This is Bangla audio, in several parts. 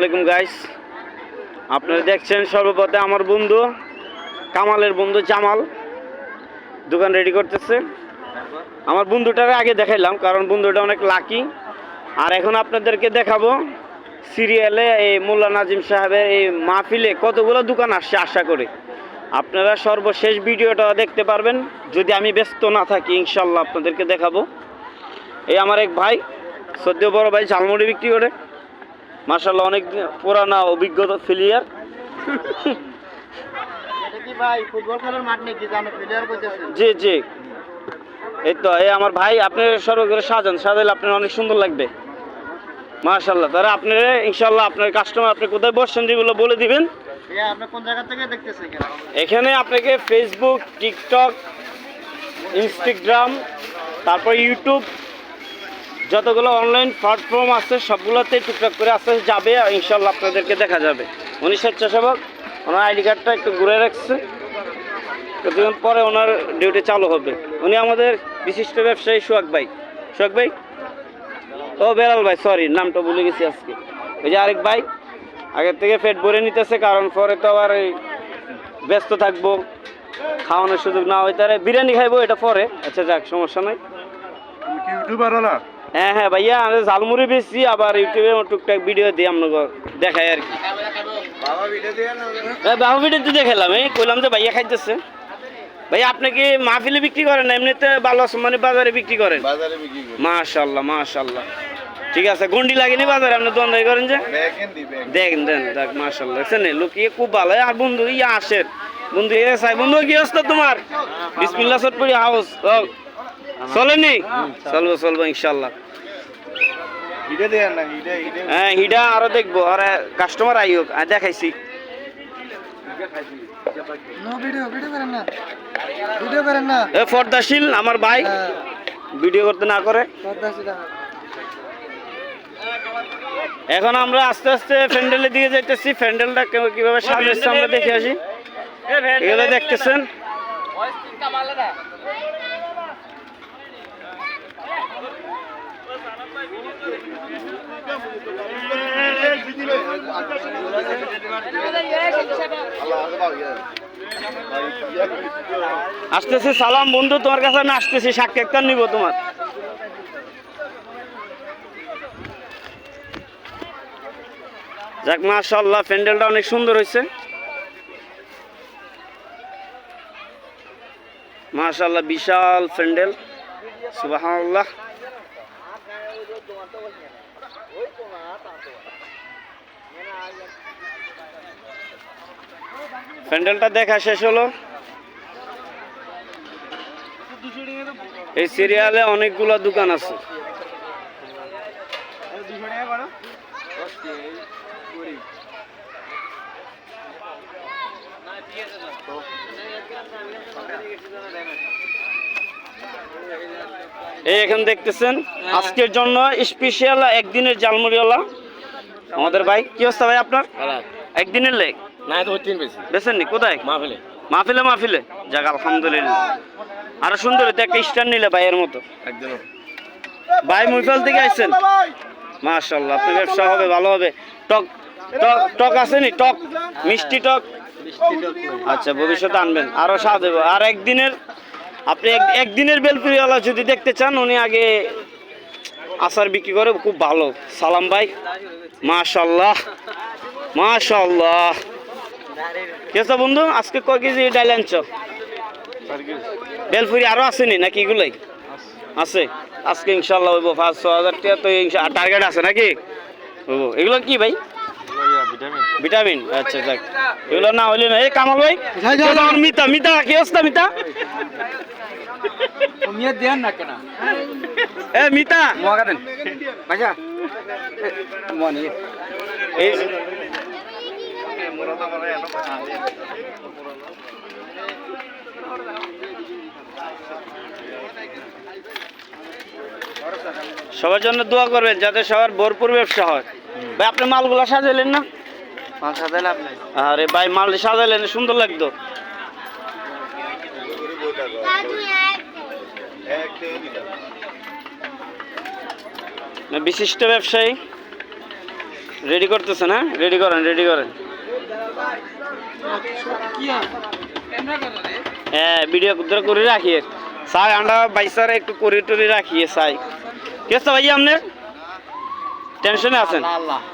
আসসালামাইকুম গাইস আপনারা দেখছেন সর্বপ্রথমে আমার বন্ধু, কামালের বন্ধু জামাল। দোকান রেডি করতেছে। আমার বন্ধুটার আগে দেখাইলাম, কারণ বন্ধুটা অনেক লাকি আর এখন আপনাদেরকে দেখাবো সিরিয়ালে এই মোল্লা নাজিম সাহেবের এই মাহফিলে কতগুলো দোকান আসছে, আশা করে। আপনারা সর্বশেষ ভিডিওটা দেখতে পারবেন। যদি আমি ব্যস্ত না থাকি, ইনশাল্লাহ আপনাদেরকে দেখাবো। এই আমার এক ভাই, সদ্য বড় ভাই, ঝালমুড়ি বিক্রি করে। মার্শাল্লাহ অনেক পুরানা অভিজ্ঞতা প্লেয়ার করতেছেন জি জি। এই তো এই আমার ভাই আপনি সর্বগ্রে সাজান সাজাইলে আপনার অনেক সুন্দর লাগবে। মার্শাল্লাহ তাহলে আপনার ইনশাল্লাহ আপনার কাস্টমার আপনি কোথায় বসছেন যেগুলো বলে দিবেন। আপনি এখানে? আপনাকে ফেসবুক টিকটক ইনস্টাগ্রাম তারপর ইউটিউব যতগুলো অনলাইন প্ল্যাটফর্ম আছে সবগুলোতে টুকটাক করে আস্তে আস্তে যাবে ইনশাল্লাহ আপনাদেরকে দেখা যাবে। উনি স্বেচ্ছাসেবক, ওনার আইডি কার্ডটা একটু ঘুরে রাখছে। কিছুদিন পরে ওনার ডিউটি চালু হবে। উনি আমাদের বিশিষ্ট ব্যবসায়ী সোহাগ ভাই। সোহাগ ভাই? ও বেলাল ভাই সরি নামটা ভুলে গেছি আজকে। ওই যে আরেক ভাই, আগের থেকে পেট ভরে নিতেছে, কারণ পরে তো আবার ব্যস্ত থাকব, খাওয়ানোর সুযোগ না হয় পারে বিরিয়ানি খাইবো, এটা পরে। আচ্ছা যাক, সমস্যা নাই। ইউটিউবার হ্যাঁ হ্যাঁ ভাইয়া আমি ঝালমুড়ি বেশি আবার ইউটিউবে টুকটাক ভিডিও দিই আপনাকে দেখাই আর কি। বাবা ভিডিও তো দেখালাম এই কইলাম যে ভাইয়া খাইতেছে। ভাইয়া আপনি কি মাহফিলে বিক্রি করেন এমনিতে ভালো মানে বাজারে বিক্রি করেন? বাজারে বিক্রি করি। মাশাল্লাহ মাশাল্লাহ ঠিক আছে গন্ডি লাগেনি বাজারে? আপনি দোকানদারি করেন যে। দেখেন দেন দেখ মাশাল্লাহ দেখছেন লুকিয়ে খুব ভালো। আর বন্ধু ইয়া আসেন। বন্ধু এ সাই বন্ধু কি অবস্থা তোমার? বিসমিল্লাহ সটপুরি হাউস। চলেনি চলবো চলবো ইনশাল্লাহ ভিডিও দিয়ে না হিডে হিডে হ্যাঁ হিডা আরও দেখব। আর কাস্টমার আইও আর দেখাইছি। নো ভিডিও ভিডিও করেন না। ভিডিও করেন না। এ ফর্দাশীল আমার ভাই। ভিডিও করতে না করে। এখন আমরা আস্তে আস্তে প্যান্ডেলের দিকে যাইতেছি। প্যান্ডেলটা কীভাবে সাজাচ্ছে আমরা দেখে আসি? এগুলো দেখতেছেন? আসতেছি, সালাম বন্ধু তোমার কাছে আমি আসতেছি, সাক্ষাৎকার নিব তোমার। যাক মাশাল্লাহ প্যান্ডেলটা অনেক সুন্দর হয়েছে। মাশাল্লাহ বিশাল প্যান্ডেল। সুবাহান্লাহ প্যান্ডেলটা দেখা শেষ হলো। এই সিরিয়ালে অনেকগুলো দোকান আছে। এই এখানে দেখতেছেন আজকের জন্য স্পেশাল একদিনের জালমুড়িওয়ালা আমাদের ভাই কি অবস্থা ভাই আপনার? একদিনের লেগ। না তো তিন বেশি। বেছেন নি কোথায়? মাহফিলে। মাহফিলে মাহফিলে? যাক আলহামদুলিল্লাহ। আরও সুন্দর একটা স্টার নিলে ভাইয়ের মতো। ভাই মুইফল থেকে আইছেন? মাশাল্লাহ আপনার ব্যবসা হবে ভালো হবে। টক টক টক আছে নি টক? মিষ্টি টক? আচ্ছা ভবিষ্যতে আনবেন। আরও স্বাদ হবে। আর একদিনের আপনি এক- একদিনের বেলপুরিওয়ালা যদি দেখতে চান উনি আগে আচার বিক্রি করে খুব ভালো। সালাম ভাই। মাশাল্লাহ মাশাল্লাহ কেসা বন্ধু? আজকে কয় কেজি ডাইল আনছ? বেলপুরি আরও আসেনি নাকি এগুলোই? আছে। আজকে ইনশাল্লাহ হইব পাঁচ ছ হাজার টাকা তো টার্গেট আছে নাকি? হইব। এগুলো কি ভাই? ভিটামিন ভিটামিন আচ্ছা যাক। এগুলো না হইলে না এই কামাল ভাই মিতা মিতা কি অবস্থা মিতা? দেন না কেন? এ মিতা! মগা দেন। ভাইয়া। মনি এই সবার জন্য দোয়া করবেন যাতে সবার ভরপুর ব্যবসা হয়। ভাই আপনি মালগুলা সাজাইলেন না? মাল নাই। আরে ভাই মাল সাজাইলেন সুন্দর লাগতো। বিশিষ্ট ব্যবসায়ী। রেডি করতেছে না রেডি করেন রেডি করেন। হ্যাঁ ভিডিও কুদ্রা করে রাখিয়ে সাই আন্ডা বাইসার একটু করে টরে রাখিয়ে সাই কে আছে ভাই আপনার? টেনশনে আছেন?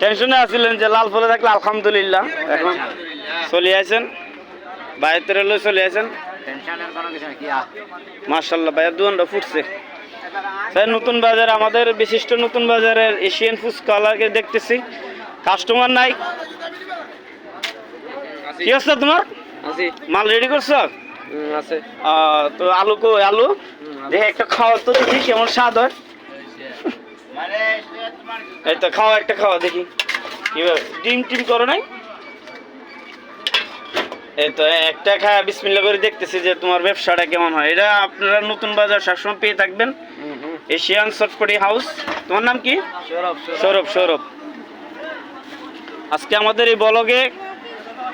টেনশনে আছিলেন যে লাল ফুলে থাকলে আলহামদুলিল্লাহ। এখন চলে আছেন? বাইরে লই চলে আছেন? মার্শাল্লাহ ভাইয়ের দোকানটা ফুটছে। স্যার নতুন বাজার আমাদের বিশিষ্ট নতুন বাজারের এশিয়ান ফুচকালাকে দেখতেছি। কাস্টমার নাই। কি অবস্থা তোমার? মাল রেডি করছ? আছে। তো আলু কো আলু? দেখে একটা খাওয়া তো দেখি কেমন স্বাদ হয়। এই তো খাওয়া একটা খাওয়া দেখি। ডিম টিম করো নাই? এই তো একটা বিসমিল্লা করে দেখতেছি যে তোমার ব্যবসাটা কেমন হয়। এটা আপনারা নতুন বাজার সবসময় পেয়ে থাকবেন। Asian chotpoti house. তোমার নাম কি? সৌরভ। সৌরভ সৌরভ। আজকে আমাদের এই বলগে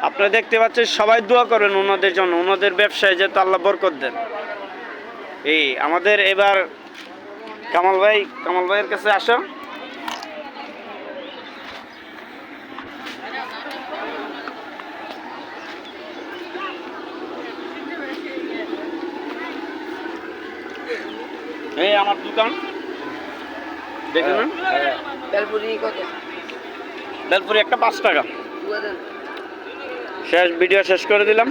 আপনারা দেখতে পাচ্ছেন সবাই দোয়া করেন ওনাদের জন্য ওনাদের ব্যবসায় যাতে আল্লাহ বরকত দেন। এই আমাদের এবার কামাল ভাই কামাল ভাইয়ের কাছে আসো। এই আমার দোকান। দেখে না বেলপুরি কত? বেলপুরি একটা পাঁচ টাকা। শেষ ভিডিও শেষ করে দিলাম।